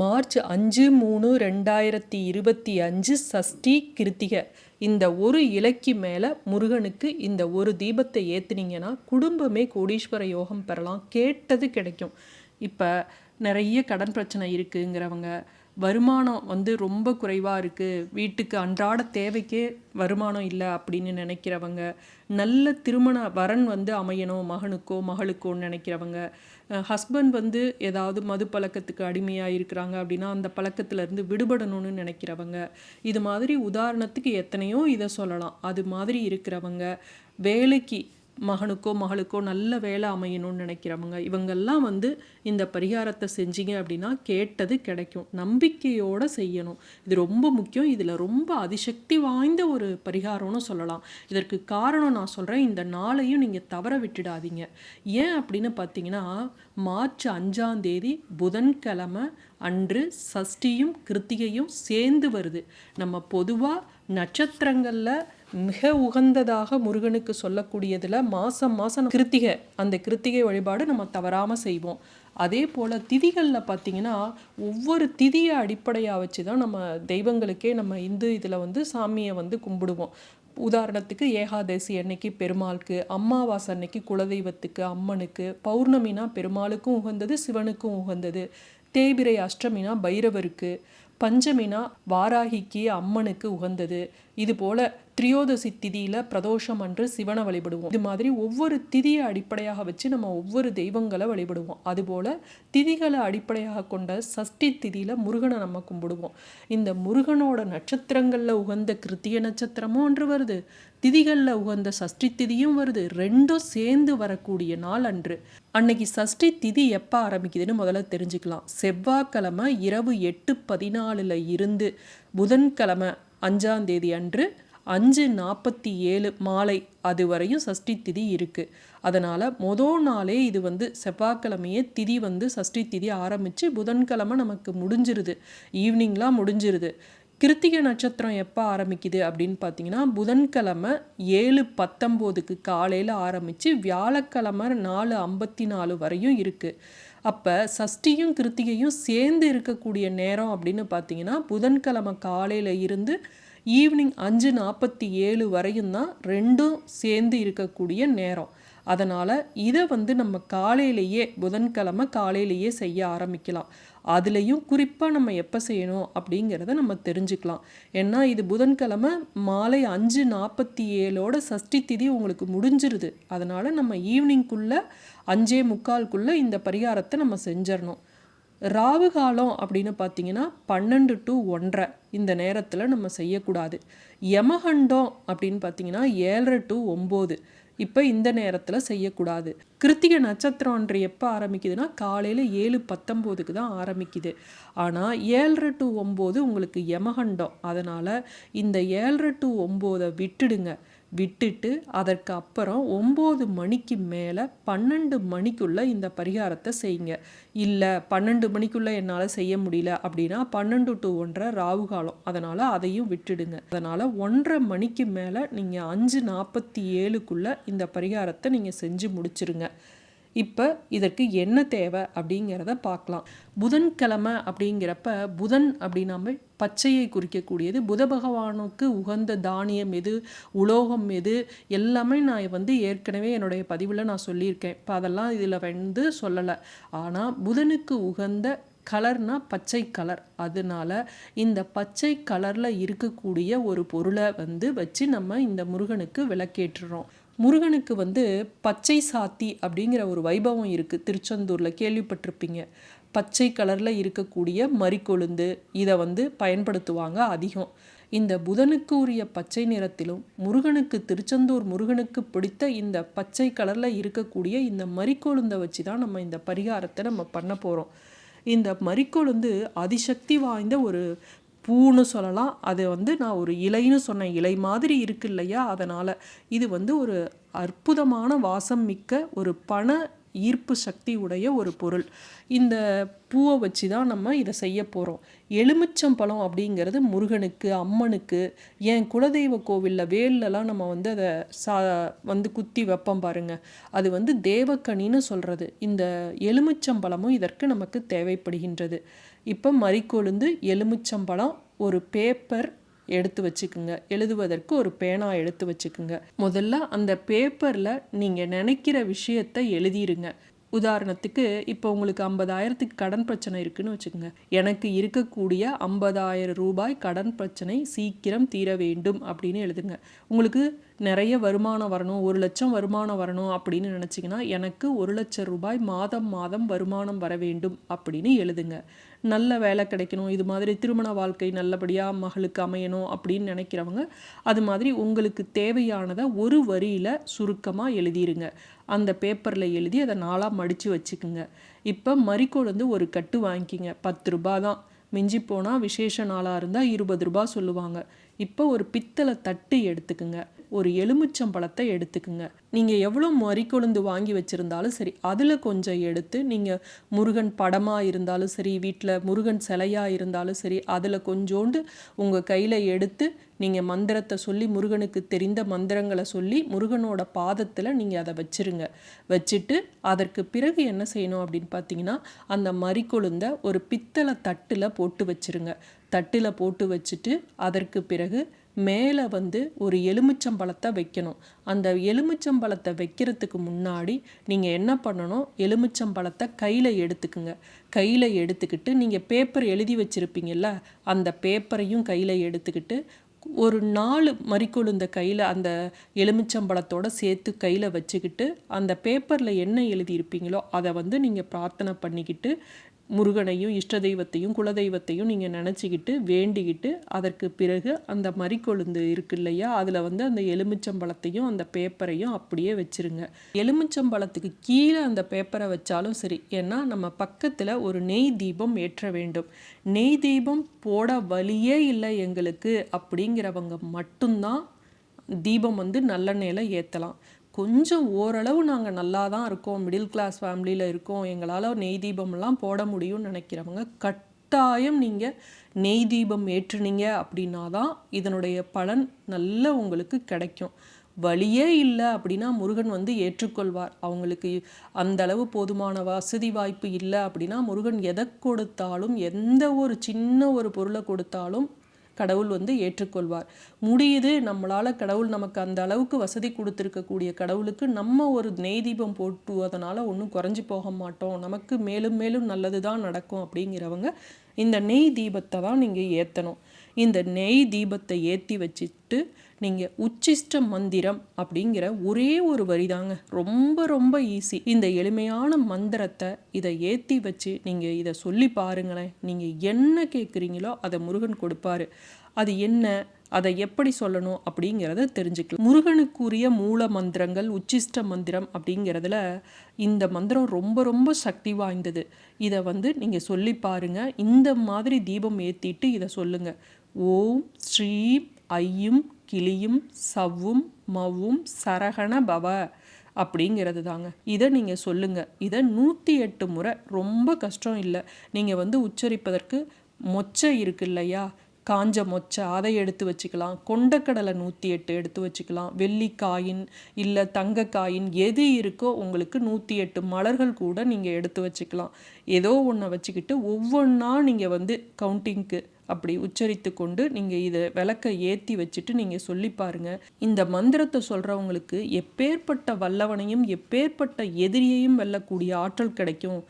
March அஞ்சு மூணு ரெண்டாயிரத்தி இருபத்தி அஞ்சு சஷ்டி கிருத்திகை. இந்த ஒரு இலைக்கு மேலே முருகனுக்கு இந்த ஒரு தீபத்தை ஏற்றுனீங்கன்னா குடும்பமே கோடீஸ்வர யோகம் பெறலாம். கேட்டது கிடைக்கும். இப்போ நிறைய கடன் பிரச்சனை இருக்குங்கிறவங்க வருமானம் வந்து ரொம்ப குறைவாக இருக்குது வீட்டுக்கு அன்றாட தேவைக்கே வருமானம் இல்லை அப்படின்னு நினைக்கிறவங்க நல்ல திருமண வரன் வந்து அமையணும் மகனுக்கோ மகளுக்கோன்னு நினைக்கிறவங்க ஹஸ்பண்ட் வந்து ஏதாவது மது பழக்கத்துக்கு அடிமையாக இருக்கிறாங்க அப்படின்னா அந்த பழக்கத்துலேருந்து விடுபடணும்னு நினைக்கிறவங்க. இது மாதிரி உதாரணத்துக்கு எத்தனையோ இதை சொல்லலாம். அது மாதிரி இருக்கிறவங்க வேலைக்கு மகனுக்கோ மகளுக்கோ நல்ல வேலை அமையணும்னு நினைக்கிறவங்க இவங்கெல்லாம் வந்து இந்த பரிகாரத்தை செஞ்சீங்க அப்படின்னா கேட்டது கிடைக்கும். நம்பிக்கையோடு செய்யணும். இது ரொம்ப முக்கியம். இதில் ரொம்ப அதிசக்தி வாய்ந்த ஒரு பரிகாரம்னு சொல்லலாம். இதற்கு காரணம் நான் சொல்கிறேன் இந்த நாளையும் நீங்கள் தவற விட்டுடாதீங்க. ஏன் அப்படின்னு பார்த்தீங்கன்னா மார்ச் அஞ்சாம் தேதி புதன்கிழமை அன்று சஷ்டியும் கிருத்திகையும் சேர்ந்து வருது. நம்ம பொதுவாக நட்சத்திரங்களில் மிக உகந்ததாக முருகனுக்கு சொல்லக்கூடியதில் மாதம் மாதம் கிருத்திகை அந்த கிருத்திகை வழிபாடு நம்ம தவறாமல் செய்வோம். அதே போல் திதிகளில் பார்த்திங்கன்னா ஒவ்வொரு திதியை அடிப்படையாக வச்சு தான் நம்ம தெய்வங்களுக்கே நம்ம இந்து இதில் வந்து சாமியை வந்து கும்பிடுவோம். உதாரணத்துக்கு ஏகாதசி அன்னைக்கு பெருமாளுக்கு அம்மாவாசை அன்னைக்கு குலதெய்வத்துக்கு அம்மனுக்கு பௌர்ணமினா பெருமாளுக்கும் உகந்தது சிவனுக்கும் உகந்தது. தேய்பிரை அஷ்டமினா பைரவருக்கு பஞ்சமினா வாராகிக்கு அம்மனுக்கு உகந்தது. இது போல திரியோதசி திதியில் பிரதோஷம் அன்று சிவனை வழிபடுவோம். இது மாதிரி ஒவ்வொரு திதியை அடிப்படையாக வச்சு நம்ம ஒவ்வொரு தெய்வங்களை வழிபடுவோம். அதுபோல் திதிகளை அடிப்படையாக கொண்ட சஷ்டி திதியில் முருகனை நம்ம கும்பிடுவோம். இந்த முருகனோட நட்சத்திரங்களில் உகந்த கிருத்திய நட்சத்திரமும் ஒன்று வருது. திதிகளில் உகந்த சஷ்டி திதியும் வருது. ரெண்டும் சேர்ந்து வரக்கூடிய நாள் அன்று. அன்னைக்கு சஷ்டி திதி எப்போ ஆரம்பிக்குதுன்னு முதல்ல தெரிஞ்சுக்கலாம். செவ்வாய்க்கிழமை இரவு எட்டு பதினாலில் இருந்து புதன்கிழமை அஞ்சாம் தேதி அன்று அஞ்சு நாற்பத்தி ஏழு மாலை அது வரையும் சஷ்டி திதி இருக்குது அதனால் மொதல் நாளே இது வந்து செவ்வாய்க்கிழமையே திதி வந்து சஷ்டி திதி ஆரம்பித்து புதன்கிழமை நமக்கு முடிஞ்சிருது. ஈவினிங்லாம் முடிஞ்சிருது. கிருத்திகை நட்சத்திரம் எப்போ ஆரம்பிக்குது அப்படின்னு பார்த்தீங்கன்னா புதன்கிழமை ஏழு பத்தொம்போதுக்கு காலையில் ஆரம்பித்து வியாழக்கிழமை நாலு ஐம்பத்தி நாலு வரையும் இருக்குது அப்போ சஷ்டியும் கிருத்திகையும் சேர்ந்து இருக்கக்கூடிய நேரம் அப்படின்னு பார்த்தீங்கன்னா புதன்கிழமை காலையில் இருந்து ஈவினிங் அஞ்சு நாற்பத்தி ஏழு வரையும் தான் ரெண்டும் சேர்ந்து இருக்கக்கூடிய நேரம். அதனால் இதை வந்து நம்ம காலையிலேயே புதன்கிழமை காலையிலேயே செய்ய ஆரம்பிக்கலாம். அதுலேயும் குறிப்பாக நம்ம எப்போ செய்யணும் அப்படிங்கிறத நம்ம தெரிஞ்சுக்கலாம். ஏன்னா இது புதன்கிழமை மாலை அஞ்சு நாற்பத்தி ஏழோட சஷ்டி திதி உங்களுக்கு முடிஞ்சிருது. அதனால் நம்ம ஈவினிங்குள்ளே அஞ்சே முக்கால்குள்ளே இந்த பரிகாரத்தை நம்ம செஞ்சிடணும் ராவு காலம் அப்படின்னு பார்த்தீங்கன்னா பன்னெண்டு டு ஒன்றரை இந்த நேரத்தில் நம்ம செய்யக்கூடாது. யமகண்டம் அப்படின்னு பார்த்தீங்கன்னா ஏழரை டு ஒம்பது. இப்போ இந்த நேரத்தில் செய்யக்கூடாது. கிருத்திகை நட்சத்திரம்ன்ற எப்போ ஆரம்பிக்குதுன்னா காலையில் ஏழு பத்தொம்போதுக்கு தான் ஆரம்பிக்குது. ஆனால் ஏழரை டு ஒம்பது உங்களுக்கு யமகண்டம். அதனால் இந்த ஏழரை டு ஒம்போதை விட்டுடுங்க. விட்டுட்டு அதற்கு அப்புறம் ஒம்பது மணிக்கு மேலே பன்னெண்டு மணிக்குள்ளே இந்த பரிகாரத்தை செய்யுங்க. இல்லை பன்னெண்டு மணிக்குள்ளே என்னால் செய்ய முடியல அப்படின்னா பன்னெண்டு டு ஒன்றரை ராவு காலம். அதனால் அதையும் விட்டுடுங்க. அதனால் ஒன்றரை மணிக்கு மேலே நீங்கள் அஞ்சு நாற்பத்தி ஏழுக்குள்ளே இந்த பரிகாரத்தை நீங்கள் செஞ்சு முடிச்சிருங்க. இப்போ இதற்கு என்ன தேவை அப்படிங்கிறத பார்க்கலாம். புதன்கிழமை அப்படிங்கிறப்ப புதன் அப்படின்னாமல் பச்சையை குறிக்கக்கூடியது. புத பகவானுக்கு உகந்த தானியம் எது உலோகம் எது எல்லாமே நான் வந்து ஏற்கனவே என்னுடைய பதிவில் நான் சொல்லியிருக்கேன். இப்போ அதெல்லாம் இதில் வந்து சொல்லலை. ஆனால் புதனுக்கு உகந்த கலர்னா பச்சை கலர். அதனால இந்த பச்சை கலரில் இருக்கக்கூடிய ஒரு பொருளை வந்து வச்சு நம்ம இந்த முருகனுக்கு விளக்கேற்றுறோம். முருகனுக்கு வந்து பச்சை சாத்தி அப்படிங்கிற ஒரு வைபவம் இருக்குது திருச்செந்தூரில் கேள்விப்பட்டிருப்பீங்க. பச்சை கலரில் இருக்கக்கூடிய மறிக்கொழுந்து இதை வந்து பயன்படுத்துவாங்க அதிகம். இந்த புதனுக்கு உரிய பச்சை நிறத்திலும் முருகனுக்கு திருச்செந்தூர் முருகனுக்கு பிடித்த இந்த பச்சை கலரில் இருக்கக்கூடிய இந்த மறிக்கொழுந்தை வச்சு தான் நம்ம இந்த பரிகாரத்தை நம்ம பண்ண போகிறோம் இந்த மறிக்கொழுந்து அதிசக்தி வாய்ந்த ஒரு பூன்னு சொல்லலாம். அது வந்து நான் ஒரு இலைன்னு சொன்னேன். இலை மாதிரி இருக்கு இல்லையா? அதனால் இது வந்து ஒரு அற்புதமான வாசம் மிக்க ஒரு பண ஈர்ப்பு சக்தி உடைய ஒரு பொருள். இந்த பூவை வச்சு தான் நம்ம இதை செய்ய போகிறோம் எலுமிச்சம்பழம் அப்படிங்கிறது முருகனுக்கு அம்மனுக்கு என் குலதெய்வ கோவிலில் வேல்லலாம் நம்ம வந்து அதை சா வந்து குத்தி வைப்போம் பாருங்க. அது வந்து தேவக்கனின்னு சொல்கிறது இந்த எலுமிச்சம்பழமும் இதற்கு நமக்கு தேவைப்படுகின்றது. இப்போ மறிக்கொழுந்து எலுமிச்சம்பழம் ஒரு பேப்பர் எடுத்து வச்சுக்குங்க. எழுதுவதற்கு ஒரு பேனா எடுத்து வச்சுக்குங்க. முதல்ல அந்த பேப்பரில் நீங்கள் நினைக்கிற விஷயத்தை எழுதிருங்க. உதாரணத்துக்கு இப்போ உங்களுக்கு ஐம்பதாயிரத்துக்கு கடன் பிரச்சனை இருக்குன்னு வச்சுக்கோங்க. எனக்கு இருக்கக்கூடிய ஐம்பதாயிரம் ரூபாய் கடன் பிரச்சனை சீக்கிரம் தீர வேண்டும் அப்படின்னு எழுதுங்க. உங்களுக்கு நிறைய வருமானம் வரணும். ஒரு லட்சம் வருமானம் வரணும் அப்படின்னு நினச்சிங்கன்னா எனக்கு ஒரு லட்சம் ரூபாய் மாதம் மாதம் வருமானம் வர வேண்டும் அப்படின்னு எழுதுங்க. நல்ல வேலை கிடைக்கணும் இது மாதிரி திருமண வாழ்க்கை நல்லபடியாக மகளுக்கு அமையணும் அப்படின்னு நினைக்கிறவங்க அது மாதிரி உங்களுக்கு தேவையானதை ஒரு வரியில் சுருக்கமாக எழுதிருங்க. அந்த பேப்பரில் எழுதி அதை நாளாக மடித்து வச்சுக்குங்க. இப்போ மறிக்கொழுந்து ஒரு கட்டு வாங்கிக்கிங்க. பத்து ரூபா தான். மிஞ்சி போனால் விசேஷ நாளாக இருந்தால் இருபது ரூபா சொல்லுவாங்க. இப்போ ஒரு பித்தளை தட்டு எடுத்துக்குங்க. ஒரு எலுமிச்சம்பழத்தை எடுத்துக்குங்க. நீங்கள் எவ்வளோ மறிக்கொழுந்து வாங்கி வச்சுருந்தாலும் சரி அதில் கொஞ்சம் எடுத்து நீங்கள் முருகன் படமாக இருந்தாலும் சரி வீட்டில் முருகன் சிலையாக இருந்தாலும் சரி அதில் கொஞ்சோண்டு உங்கள் கையில் எடுத்து நீங்கள் மந்திரத்தை சொல்லி முருகனுக்கு தெரிந்த மந்திரங்களை சொல்லி முருகனோட பாதத்தில் நீங்கள் அதை வச்சிருங்க. வச்சுட்டு அதற்கு பிறகு என்ன செய்யணும் அப்படின்னு பார்த்தீங்கன்னா அந்த மறிக்கொழுந்த ஒரு பித்தளை தட்டில் போட்டு வச்சிருங்க. தட்டில் போட்டு வச்சுட்டு அதற்கு பிறகு மேலே வந்து ஒரு எலுமிச்சம்பழத்தை வைக்கணும். அந்த எலுமிச்சம்பழத்தை வைக்கிறதுக்கு முன்னாடி நீங்கள் என்ன பண்ணணும்? எலுமிச்சம்பழத்தை கையில் எடுத்துக்குங்க. கையில் எடுத்துக்கிட்டு நீங்கள் பேப்பர் எழுதி வச்சுருப்பீங்கல்ல அந்த பேப்பரையும் கையில் எடுத்துக்கிட்டு ஒரு நாலு மறிக்கொழுந்த கையில் அந்த எலுமிச்சம்பழத்தோட சேர்த்து கையில் வச்சுக்கிட்டு அந்த பேப்பரில் என்ன எழுதியிருப்பீங்களோ அதை வந்து நீங்கள் பிரார்த்தனை பண்ணிக்கிட்டு முருகனையும் இஷ்ட தெய்வத்தையும் குலதெய்வத்தையும் நீங்கள் நினச்சிக்கிட்டு வேண்டிக்கிட்டு அதற்கு பிறகு அந்த மறிக்கொழுந்து இருக்கு இல்லையா? அதில் வந்து அந்த எலுமிச்சம்பழத்தையும் அந்த பேப்பரையும் அப்படியே வச்சுருங்க. எலுமிச்சம்பழத்துக்கு கீழே அந்த பேப்பரை வச்சாலும் சரி ஏன்னா நம்ம பக்கத்தில் ஒரு நெய் தீபம் ஏற்ற வேண்டும். நெய் தீபம் போட வழியே இல்லை எங்களுக்கு. அப்படிங்கிறவங்க மட்டும்தான் தீபம் வந்து நல்லெண்ணெயில் ஏற்றலாம் கொஞ்சம் ஓரளவு நாங்கள் நல்லா தான் இருக்கோம் மிடில் கிளாஸ் ஃபேமிலியில் இருக்கோம். எங்களால் நெய் தீபம்லாம் போட முடியும்னு நினைக்கிறவங்க கட்டாயம் நீங்கள் நெய் தீபம் ஏற்றுனீங்க அப்படின்னா தான் இதனுடைய பலன் நல்ல உங்களுக்கு கிடைக்கும். வழியே இல்லை அப்படின்னா முருகன் வந்து ஏற்றுக்கொள்வார். அவங்களுக்கு அந்த அளவு போதுமான வசதி வாய்ப்பு இல்லை அப்படின்னா முருகன் எதை கொடுத்தாலும் எந்த ஒரு சின்ன ஒரு பொருளை கொடுத்தாலும் கடவுள் வந்து ஏற்றுக்கொள்வார். முடியுது நம்மளால் கடவுள் நமக்கு அந்த அளவுக்கு வசதி கொடுத்துருக்கக்கூடிய கடவுளுக்கு நம்ம ஒரு நெய் தீபம் போட்டுவதனால ஒன்றும் குறைஞ்சி போக மாட்டோம். நமக்கு மேலும் மேலும் நல்லது தான் நடக்கும் அப்படிங்கிறவங்க இந்த நெய் தீபத்தை தான் நீங்கள் ஏற்றணும் இந்த நெய் தீபத்தை ஏற்றி வச்சுட்டு நீங்கள் உச்சிஷ்ட மந்திரம் அப்படிங்கிற ஒரே ஒரு வரி தாங்க ரொம்ப ரொம்ப ஈஸி இந்த எளிமையான மந்திரத்தை இதை ஏற்றி வச்சு நீங்கள் இதை சொல்லி பாருங்களேன். நீங்கள் என்ன கேட்குறீங்களோ அதை முருகன் கொடுப்பாரு. அது என்ன? அதை எப்படி சொல்லணும் அப்படிங்கிறத தெரிஞ்சுக்கலாம். முருகனுக்குரிய மூல மந்திரங்கள் உச்சிஷ்ட மந்திரம் அப்படிங்கிறதுல இந்த மந்திரம் ரொம்ப ரொம்ப சக்தி வாய்ந்தது. இதை வந்து நீங்கள் சொல்லி பாருங்கள் இந்த மாதிரி தீபம் ஏற்றிட்டு இதை சொல்லுங்கள் ஓம் ஸ்ரீம் ஐயும் கிளியும் சவ்வும் மவ்வும் சரகண பவ அப்படிங்கிறது தாங்க இதை நீங்கள் சொல்லுங்கள் இதை நூற்றி எட்டு முறை ரொம்ப கஷ்டம் இல்லை. நீங்கள் வந்து உச்சரிப்பதற்கு மொச்சை இருக்கு இல்லையா? காஞ்ச மொச்சை அதை எடுத்து வச்சுக்கலாம். கொண்டக்கடலை நூற்றி எட்டு எடுத்து வச்சுக்கலாம். வெள்ளிக்காயின் இல்லை தங்கக்காயின் எது இருக்கோ உங்களுக்கு நூற்றி எட்டு மலர்கள் கூட நீங்கள் எடுத்து வச்சுக்கலாம். ஏதோ ஒன்றை வச்சுக்கிட்டு ஒவ்வொன்றா நீங்கள் வந்து கவுண்டிங்க்கு அப்படி உச்சரித்து கொண்டு நீங்கள் இதை விளக்க ஏற்றி வச்சுட்டு நீங்கள் சொல்லி பாருங்கள் இந்த மந்திரத்தை சொல்கிறவங்களுக்கு எப்பேற்பட்ட வல்லவனையும் எப்பேற்பட்ட எதிரியையும் வெல்லக்கூடிய ஆற்றல் கிடைக்கும்.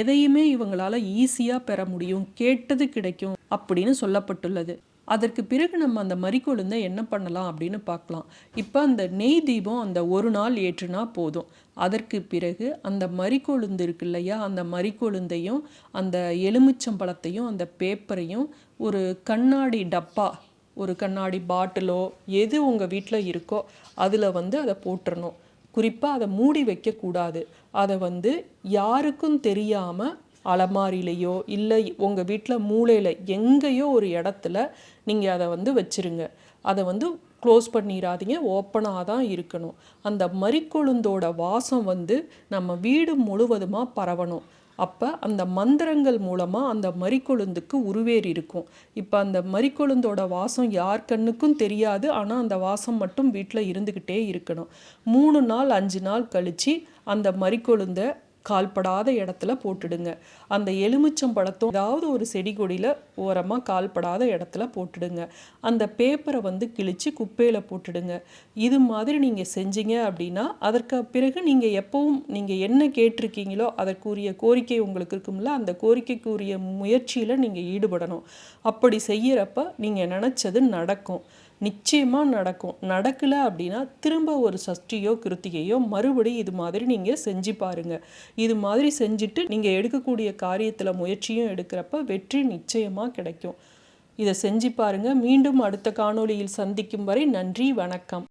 எதையுமே இவங்களால் ஈஸியாக பெற முடியும் கேட்டது கிடைக்கும் அப்படின்னு சொல்லப்பட்டுள்ளது. அதற்கு பிறகு நம்ம அந்த மறிக்கொழுந்தை என்ன பண்ணலாம் அப்படின்னு பார்க்கலாம். இப்போ அந்த நெய் தீபம் அந்த ஒரு நாள் ஏற்றுனா போதும். அதற்கு பிறகு அந்த மறிக்கொழுந்து இருக்கு இல்லையா அந்த மறிக்கொழுந்தையும் அந்த எலுமிச்சம்பழத்தையும் அந்த பேப்பரையும் ஒரு கண்ணாடி டப்பா ஒரு கண்ணாடி பாட்டிலோ எது உங்கள் வீட்டில் இருக்கோ அதில் வந்து அதை போட்டுறணும். குறிப்பாக அதை மூடி வைக்கக்கூடாது அதை வந்து யாருக்கும் தெரியாமல் அலமாரிலேயோ இல்லை உங்கள் வீட்டில் மூளையில் எங்கேயோ ஒரு இடத்துல நீங்கள் அதை வந்து வச்சுருங்க. அதை வந்து க்ளோஸ் பண்ணிடாதீங்க ஓப்பனாக தான் இருக்கணும். அந்த மறிக்கொழுந்தோட வாசம் வந்து நம்ம வீடு முழுவதுமாக பரவணும். அப்போ அந்த மந்திரங்கள் மூலமாக அந்த மறிக்கொழுந்துக்கு உருவேறி இருக்கும். இப்போ அந்த மறிக்கொழுந்தோட வாசம் யார் கண்ணுக்கும் தெரியாது. ஆனால் அந்த வாசம் மட்டும் வீட்டில் இருந்துக்கிட்டே இருக்கணும். மூணு நாள் அஞ்சு நாள் கழித்து அந்த மறிக்கொழுந்தை கால்படாத இடத்துல போட்டுடுங்க. அந்த எலுமிச்சம் பழத்தும் ஏதாவது ஒரு செடி கொடியில் ஓரமாக கால்படாத இடத்துல போட்டுடுங்க. அந்த பேப்பரை வந்து கிழித்து குப்பையில் போட்டுடுங்க. இது மாதிரி நீங்கள் செஞ்சீங்க அப்படின்னா அதற்கு பிறகு நீங்கள் எப்பவும் நீங்கள் என்ன கேட்டிருக்கீங்களோ அதற்குரிய கோரிக்கை உங்களுக்கு இருக்கும்ல அந்த கோரிக்கைக்குரிய முயற்சியில் நீங்கள் ஈடுபடணும். அப்படி செய்கிறப்ப நீங்கள் நினச்சது நடக்கும். நிச்சயமாக நடக்கும். நடக்கலை அப்படின்னா திரும்ப ஒரு சஷ்டியோ கிருத்திகையோ மறுபடியும் இது மாதிரி நீங்கள் செஞ்சு பாருங்கள் இது மாதிரி செஞ்சுட்டு நீங்கள் எடுக்கக்கூடிய காரியத்தில் முயற்சியும் எடுக்கிறப்ப வெற்றி நிச்சயமாக கிடைக்கும். இதை செஞ்சு பாருங்கள் மீண்டும் அடுத்த காணொளியில் சந்திக்கும் வரை நன்றி வணக்கம்.